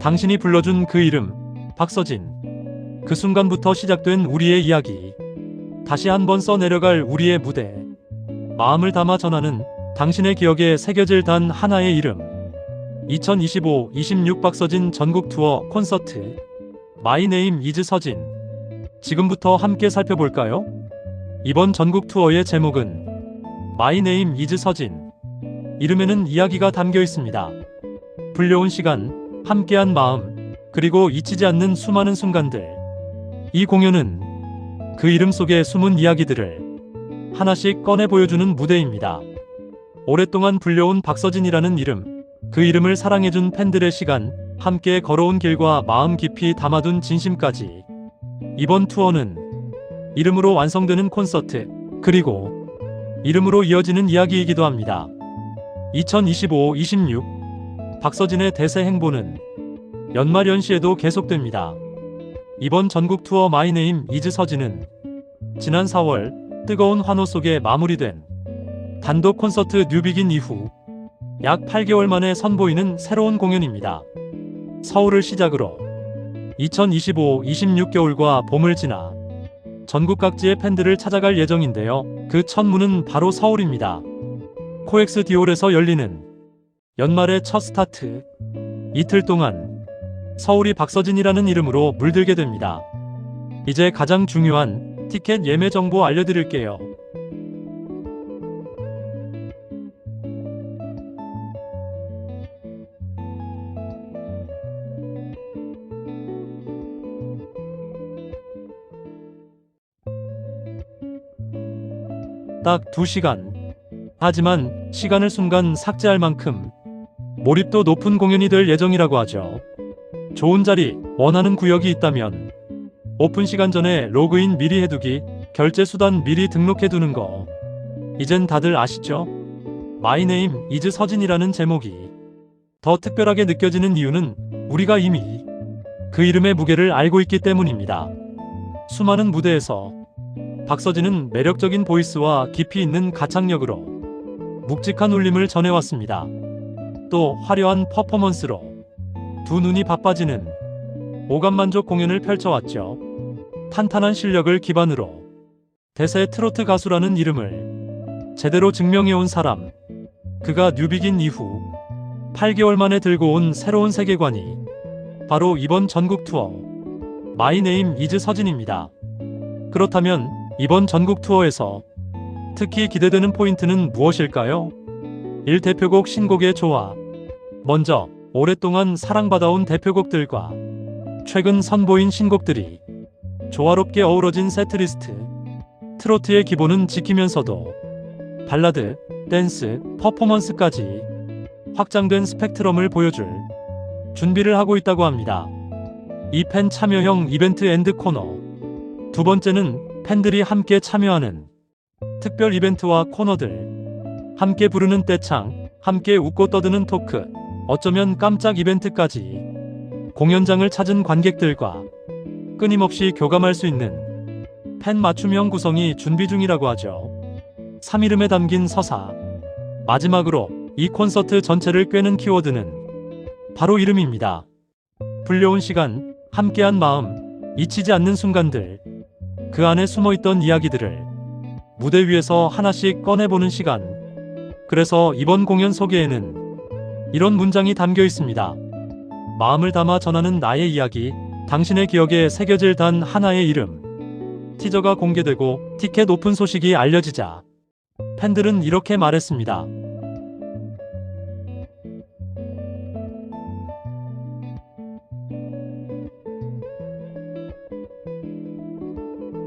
당신이 불러준 그 이름, 박서진. 그 순간부터 시작된 우리의 이야기. 다시 한번 써내려갈 우리의 무대. 마음을 담아 전하는 당신의 기억에 새겨질 단 하나의 이름. 2025-26 박서진 전국 투어 콘서트. 마이 네임 이즈 서진. 지금부터 함께 살펴볼까요? 이번 전국 투어의 제목은 마이 네임 이즈 서진. 이름에는 이야기가 담겨 있습니다. 불려온 시간, 함께한 마음, 그리고 잊히지 않는 수많은 순간들. 이 공연은 그 이름 속의 숨은 이야기들을 하나씩 꺼내 보여주는 무대입니다. 오랫동안 불려온 박서진이라는 이름, 그 이름을 사랑해준 팬들의 시간, 함께 걸어온 길과 마음 깊이 담아둔 진심까지. 이번 투어는 이름으로 완성되는 콘서트, 그리고 이름으로 이어지는 이야기이기도 합니다. 2025-26 박서진의 대세 행보는 연말 연시에도 계속됩니다. 이번 전국 투어 마이네임 이즈 서진은 지난 4월 뜨거운 환호 속에 마무리된 단독 콘서트 뉴비긴 이후 약 8개월 만에 선보이는 새로운 공연입니다. 서울을 시작으로 2025-26 겨울과 봄을 지나 전국 각지의 팬들을 찾아갈 예정인데요. 그 첫 문은 바로 서울입니다. 코엑스 디올에서 열리는 연말의 첫 스타트. 이틀 동안 서울이 박서진이라는 이름으로 물들게 됩니다. 이제 가장 중요한 티켓 예매 정보 알려드릴게요. 딱 2시간. 하지만 시간을 순간 삭제할 만큼 몰입도 높은 공연이 될 예정이라고 하죠. 좋은 자리, 원하는 구역이 있다면 오픈 시간 전에 로그인 미리 해두기, 결제 수단 미리 등록해두는 거. 이젠 다들 아시죠? 마이네임 이즈 서진이라는 제목이 더 특별하게 느껴지는 이유는 우리가 이미 그 이름의 무게를 알고 있기 때문입니다. 수많은 무대에서 박서진은 매력적인 보이스와 깊이 있는 가창력으로 묵직한 울림을 전해왔습니다. 또 화려한 퍼포먼스로 두 눈이 바빠지는 오감만족 공연을 펼쳐왔죠. 탄탄한 실력을 기반으로 대세 트로트 가수라는 이름을 제대로 증명해온 사람. 그가 뉴비긴 이후 8개월 만에 들고 온 새로운 세계관이 바로 이번 전국 투어 마이네임 이즈 서진입니다. 그렇다면 이번 전국 투어에서 특히 기대되는 포인트는 무엇일까요? 1. 대표곡 신곡의 조화. 먼저 오랫동안 사랑받아온 대표곡들과 최근 선보인 신곡들이 조화롭게 어우러진 세트리스트. 트로트의 기본은 지키면서도 발라드, 댄스, 퍼포먼스까지 확장된 스펙트럼을 보여줄 준비를 하고 있다고 합니다. 이 팬 참여형 이벤트 앤드 코너. 두 번째는 팬들이 함께 참여하는 특별 이벤트와 코너들. 함께 부르는 떼창, 함께 웃고 떠드는 토크, 어쩌면 깜짝 이벤트까지 공연장을 찾은 관객들과 끊임없이 교감할 수 있는 팬 맞춤형 구성이 준비 중이라고 하죠. 3이름에 담긴 서사. 마지막으로 이 콘서트 전체를 꿰는 키워드는 바로 이름입니다. 불려온 시간, 함께한 마음, 잊히지 않는 순간들, 그 안에 숨어있던 이야기들을 무대 위에서 하나씩 꺼내보는 시간. 그래서 이번 공연 소개에는 이런 문장이 담겨 있습니다. 마음을 담아 전하는 나의 이야기, 당신의 기억에 새겨질 단 하나의 이름. 티저가 공개되고 티켓 오픈 소식이 알려지자 팬들은 이렇게 말했습니다.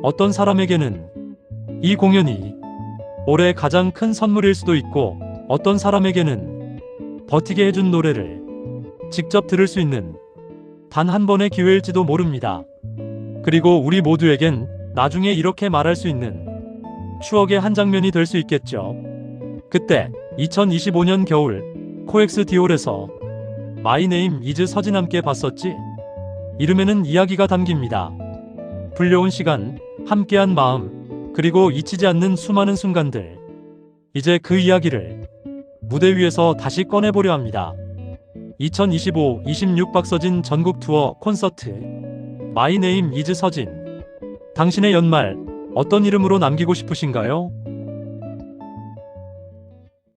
어떤 사람에게는 이 공연이 올해 가장 큰 선물일 수도 있고 어떤 사람에게는 버티게 해준 노래를 직접 들을 수 있는 단 한 번의 기회일지도 모릅니다. 그리고 우리 모두에겐 나중에 이렇게 말할 수 있는 추억의 한 장면이 될 수 있겠죠. 그때 2025년 겨울 코엑스 디올에서 마이네임 이즈 서진 함께 봤었지? 이름에는 이야기가 담깁니다. 불려온 시간, 함께한 마음, 그리고 잊히지 않는 수많은 순간들. 이제 그 이야기를 무대 위에서 다시 꺼내보려 합니다. 2025-26 박서진 전국 투어 콘서트 마이 네임 이즈 서진 당신의 연말 어떤 이름으로 남기고 싶으신가요?